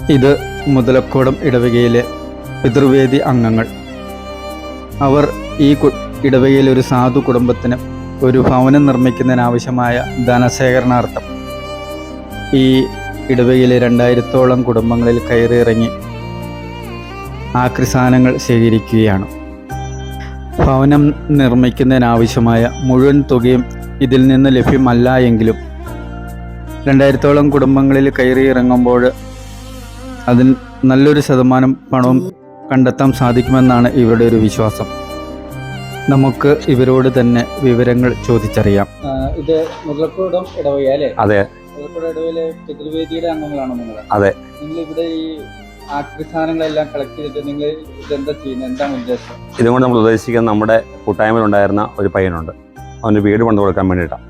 ഇത് മുതലക്കോടം ഇടവകയിലെ പിതൃവേദി അംഗങ്ങൾ. അവർ ഈ ഇടവകയിലെ ഒരു സാധു കുടുംബത്തിന് ഒരു ഭവനം നിർമ്മിക്കുന്നതിനാവശ്യമായ ധനശേഖരണാർത്ഥം. ഈ ഇടവകയിലെ രണ്ടായിരത്തോളം കുടുംബങ്ങളിൽ കയറിയിറങ്ങി ആക്രിസാനങ്ങൾ ശേഖരിക്കുകയാണ്. ഭവനം നിർമ്മിക്കുന്നതിനാവശ്യമായ മുഴുവൻ തുകയും ഇതിൽ നിന്ന് ലഭ്യമല്ല എങ്കിലും രണ്ടായിരത്തോളം കുടുംബങ്ങളിൽ കയറി ഇറങ്ങുമ്പോൾ അതിൽ നല്ലൊരു ശതമാനം പണവും കണ്ടെത്താൻ സാധിക്കുമെന്നാണ് ഇവരുടെ ഒരു വിശ്വാസം. നമുക്ക് ഇവരോട് തന്നെ വിവരങ്ങൾ ചോദിച്ചറിയാം. ഇത് മുതലക്കോടം ഇടവക അല്ലേ? അതെ. മുതലക്കോടം ഇടവയിലെ പിതൃവേദിയുടെ അംഗങ്ങളാണോ നിങ്ങൾ? അതെ. നിങ്ങൾ ഇവിടെ ഈ സാധനങ്ങളെല്ലാം കളക്ട് ചെയ്തിട്ട് നിങ്ങൾ ഇതെന്താ ചെയ്യുന്നത്? എന്താണ് ഉദ്ദേശം? ഇതുകൊണ്ട് നമ്മൾ ഉദ്ദേശിക്കുന്നത് നമ്മുടെ കൂട്ടായ്മയിലുണ്ടായിരുന്ന ഒരു പയ്യനുണ്ട്. അവന് വീട് പണിത് കൊടുക്കാൻ വേണ്ടിയിട്ടാണ്.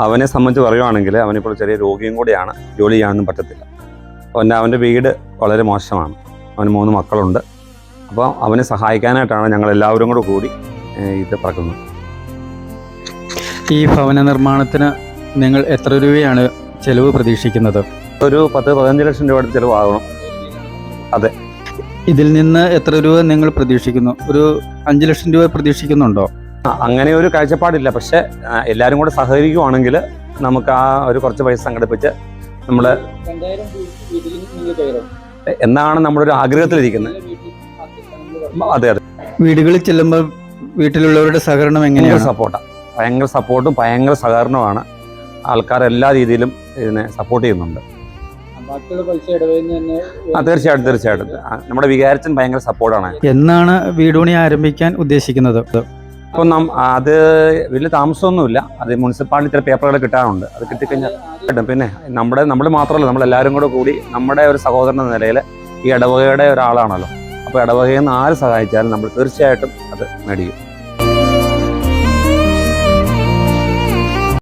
അവനെ സംബന്ധിച്ച് പറയുവാണെങ്കിൽ അവനിപ്പോൾ ചെറിയ രോഗിയും കൂടിയാണ് ജോലി ചെയ്യാനൊന്നും പറ്റത്തില്ല. അവന്റെ അവന്റെ വീട് വളരെ മോശമാണ്. അവന് മൂന്ന് മക്കളുണ്ട്. അപ്പോൾ അവനെ സഹായിക്കാനായിട്ടാണ് ഞങ്ങൾ എല്ലാവരും കൂടെ കൂടി ഇത് പറക്കുന്നത്. ഈ ഭവന നിർമ്മാണത്തിന് നിങ്ങൾ എത്ര രൂപയാണ് ചെലവ് പ്രതീക്ഷിക്കുന്നത്? ഒരു പത്ത് പതിനഞ്ച് ലക്ഷം രൂപ അടുത്ത് ചിലവാകണം. അതെ. ഇതിൽ നിന്ന് എത്ര രൂപ നിങ്ങൾ പ്രതീക്ഷിക്കുന്നു? ഒരു അഞ്ച് ലക്ഷം രൂപ പ്രതീക്ഷിക്കുന്നുണ്ടോ? അങ്ങനെ ഒരു കാഴ്ചപ്പാടില്ല. പക്ഷെ എല്ലാവരും കൂടെ സഹകരിക്കുവാണെങ്കിൽ നമുക്ക് ആ ഒരു കുറച്ച് പൈസ സംഘടിപ്പിച്ച് നമ്മൾ എന്നാണ് നമ്മുടെ ഒരു ആഗ്രഹത്തിലിരിക്കുന്നത്. അതെ അതെ. വീടുകളിൽ ചെല്ലുമ്പോൾ വീട്ടിലുള്ളവരുടെ സഹകരണം എങ്ങനെയാണ്? സപ്പോർട്ടാണ് ഭയങ്കര സപ്പോർട്ടും ഭയങ്കര സഹകരണമാണ് ആൾക്കാർ എല്ലാ രീതിയിലും ഇതിനെ സപ്പോർട്ട് ചെയ്യുന്നുണ്ട്. ആ തീർച്ചയായിട്ടും തീർച്ചയായിട്ടും. നമ്മുടെ വികാരത്തിന് ഭയങ്കര സപ്പോർട്ടാണ് എന്നാണ് വീടുപണി ആരംഭിക്കാൻ ഉദ്ദേശിക്കുന്നത്? അപ്പം നാം അത് വലിയ താമസമൊന്നുമില്ല. അത് മുനിസിപ്പാലിറ്റി ചില പേപ്പറുകൾ കിട്ടാറുണ്ട് അത് കിട്ടിക്കഴിഞ്ഞാൽ കിട്ടും. പിന്നെ നമ്മുടെ നമ്മൾ മാത്രമല്ല നമ്മൾ എല്ലാവരും കൂടെ കൂടി നമ്മുടെ ഒരു സഹോദരൻ എന്ന നിലയിൽ ഈ ഇടവകയുടെ ഒരാളാണല്ലോ. അപ്പോൾ ഇടവകയിൽ നിന്ന് ആര് സഹായിച്ചാലും നമ്മൾ തീർച്ചയായിട്ടും അത് മേടിക്കും